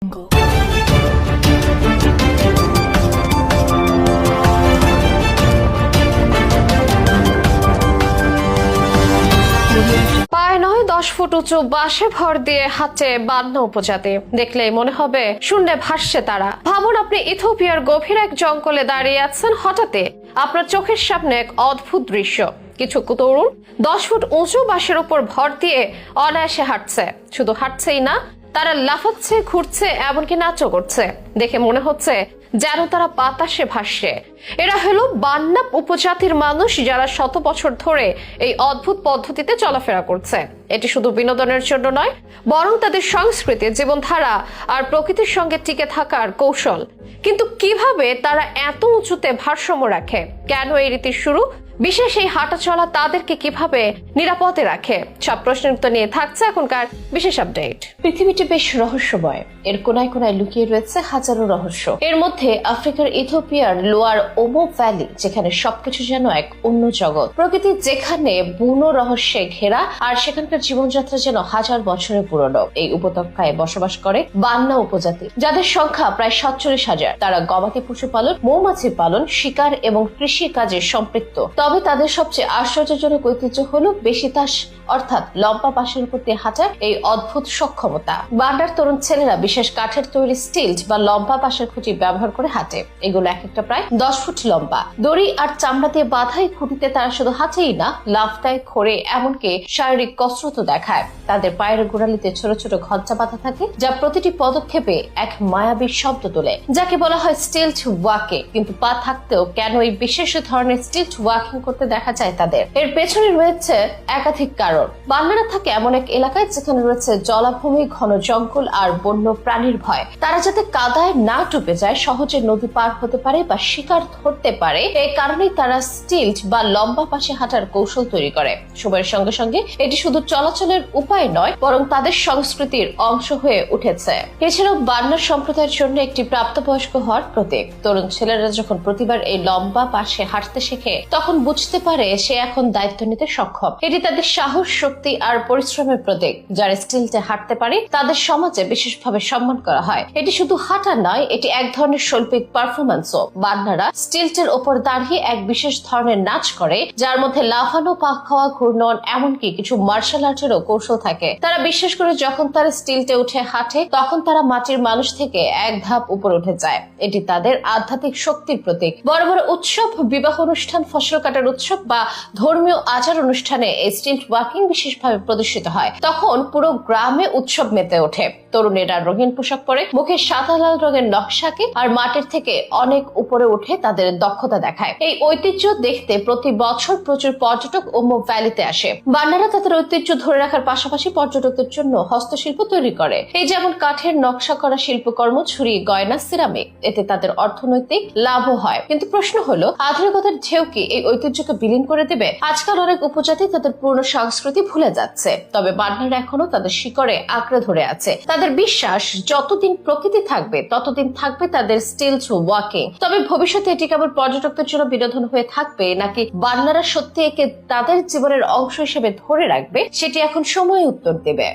পায় নয়, দশ ফুট উঁচু বাসে ভর দিয়ে হাঁটছে বান্ন উপজাতি। দেখলে মনে হবে শূন্যে ভাসছে তারা। ভাবুন আপনি ইথোপিয়ার গভীর এক জঙ্গলে দাঁড়িয়ে আছেন হঠাৎ আপনার চোখের সামনে এক অদ্ভুত দৃশ্য। কিছু তরুণ দশ ফুট উঁচু বাসের উপর ভর দিয়ে অনায়াসে হাঁটছে। শুধু হাঁটছেই না তারা লাফাচ্ছে ঘুরছে এমনকি নাচও করছে। দেখে মনে হচ্ছে যেন তারা বাতাসে ভাসছে। এরা হলো বান্না উপজাতির মানুষ যারা শত বছর ধরে এই অদ্ভুত পদ্ধতিতে চলাফেরা করছে। এটি শুধু বিনোদনের জন্য নয়, বরং তাদের সংস্কৃতি, জীবনধারা আর প্রকৃতির সঙ্গে টিকে থাকার কৌশল। কিন্তু কীভাবে তারা এত উঁচুতে ভারসাম্য রাখে? কেন এই রীতির শুরু? বিশেষ এই হাঁটা চলা তাদেরকে কীভাবে নিরাপদে রাখে? সব প্রশ্নের উত্তর নিয়ে থাকছে এখনকার বিশেষ আপডেট। পৃথিবীটি বেশ রহস্যময়। এর কোনায় কোনায় লুকিয়ে রয়েছে হাজারো রহস্য। এর মধ্যে আফ্রিকার ইথোপিয়ার লোয়ার ওমো ভ্যালি, যেখানে সবকিছু যেন এক অন্য জগৎ। প্রকৃতি যেখানে বুনো রহস্যে ঘেরা, আর সেখানকার জীবনযাত্রা যেন হাজার বছরের পুরনো। এই উপত্যকায় বসবাস করে বান্না উপজাতি, যাদের সংখ্যা প্রায় সাতচল্লিশ হাজার। তারা গবাদি পশু পালন, মৌমাছি পালন, শিকার এবং কৃষি কাজে সম্পৃক্ত। তবে তাদের সবচেয়ে আশ্চর্যজনক ঐতিহ্য হল বেশি তাস অর্থাৎ লম্বা পাশের উপর দিয়ে হাঁটার এই অদ্ভুত সক্ষমতা। বান্ডার তরুণ ছেলেরা বিশেষ কাঠের তৈরি স্টিল বা লম্বা পাশের খুঁটি ব্যবহার করে হাঁটে। এগুলো এক একটা প্রায় দশ ফুট লম্বা। দড়ি আর চামড়া দিয়ে বাঁধা এই খুঁটিতে তারা শুধু হাঁটেই না লাফ দেয় খড়ে, এমনকি শারীরিক কসরত দেখায়। তাদের পায়ের গোড়ালিতে ছোট ছোট ঘঞ্চা বাঁধা থাকে, যা প্রতিটি পদক্ষেপে এক মায়াবী শব্দ তোলে, যাকে বলা হয় স্টিল্ট ওয়াকে কিন্তু পা থাকতেও কেন এই বিশেষ ধরনের স্টিল্ট ওয়াকিং করতে দেখা যায় তাদের? এর পেছনে রয়েছে একাধিক কারণ। বান্নারা থাকে এমন এক এলাকায় যেখানে রয়েছে জলাভূমি, ঘন জঙ্গল আর বন্য প্রাণীর ভয়। তারা যাতে কাদায় না ডুবে যায় সহজে নদী পার হতে পারে বা শিকার ধরতে পারে এই কারণেই তারা স্টিল্ট বা লম্বা পাশে হাঁটার কৌশল তৈরি করে। সময়ের সঙ্গে সঙ্গে এটি শুধু চলাচলের উপায় নয়, বরং তাদের সংস্কৃতির অংশ হয়ে উঠেছে। এছাড়াও বান্নার সম্প্রদায়ের জন্য একটি প্রাপ্তবয়স্ক হওয়ার প্রতীক। তরুণ ছেলেরা যখন প্রতিবার এই লম্বা পাশে হাঁটতে শেখে, তখন বুঝতে পারে সে এখন দায়িত্ব নিতে সক্ষম। এটি তাদের সাহস, শক্তি আর পরিশ্রমের প্রতীক। যারা স্টিলতে হাঁটতে পারে, তাদের সমাজে বিশেষভাবে সম্মান করা হয়। এটি শুধু হাঁটা নয়, এটি এক ধরনের শৈল্পিক পারফরমেন্সও বান্নারা স্টিলটের ওপর দাঁড়িয়ে এক বিশেষ ধরনের নাচ করে, যার মধ্যে লাফানো, পাক খাওয়া, ঘূর্ণন, এমনকি কিছু মার্শাল আর্টেরও কৌশল থাকে। তারা বিশ্বাস করে যখন তারা স্টিলটে উঠে হাঁটে, তখন তারা মাটির মানুষ থেকে এক ধাপ উপরে উঠে যায়। এটি তাদের আধ্যাত্মিক শক্তির প্রতীক। বড় বড় উৎসব বিবাহ অনুষ্ঠান ফসল কাটার উৎসব বা ধর্মীয় আচার অনুষ্ঠানে এই স্টিল্ট ওয়াকিং বিশেষভাবে প্রদর্শিত হয়। তখন পুরো গ্রামে উৎসব মেতে ওঠে। তরুণেরা রঙিন পোশাক পরে, মুখে সাদা লাল রঙের নকশাকে আর মাটির থেকে অনেক উপরে উঠে তাদের দক্ষতা দেখায়। এই ঐতিহ্য দেখতে প্রতি বছর প্রচুর পর্যটক ওমো ভ্যালিতে আসে। বান্নারা তাদের ঐতিহ্য ধরে রাখার পাশাপাশি পর্যটকদের জন্য হস্তশিল্প তৈরি করে। এই যেমন কাঠের নকশা করা শিল্পকর্ম ছুরি, গয়না, সিরামিক, এতে তাদের অর্থনৈতিক লাভও হয়। কিন্তু প্রশ্ন হলো, আধুনিকতার ঢেউ কি এই ঐতিহ্যকে বিলীন করে দেবে? আজকাল অনেক উপজাতি তাদের পুরনো সংস্কৃতি ভুলে যাচ্ছে। তবে বান্নারা এখনও তাদের শিকড়ে আঁকড়ে ধরে আছে। তাদের বিশ্বাস, যতদিন প্রকৃতি থাকবে, ততদিন থাকবে তাদের স্টিল ওয়াকিং তবে ভবিষ্যতে এটি কেবল পর্যটকদের জন্য বিনোদন হয়ে থাকবে, নাকি বান্নারা সত্যি একে তাদের জীবনের অংশ হিসেবে ধরে রাখবে, সেটি এখন সময় উত্তর দেবে।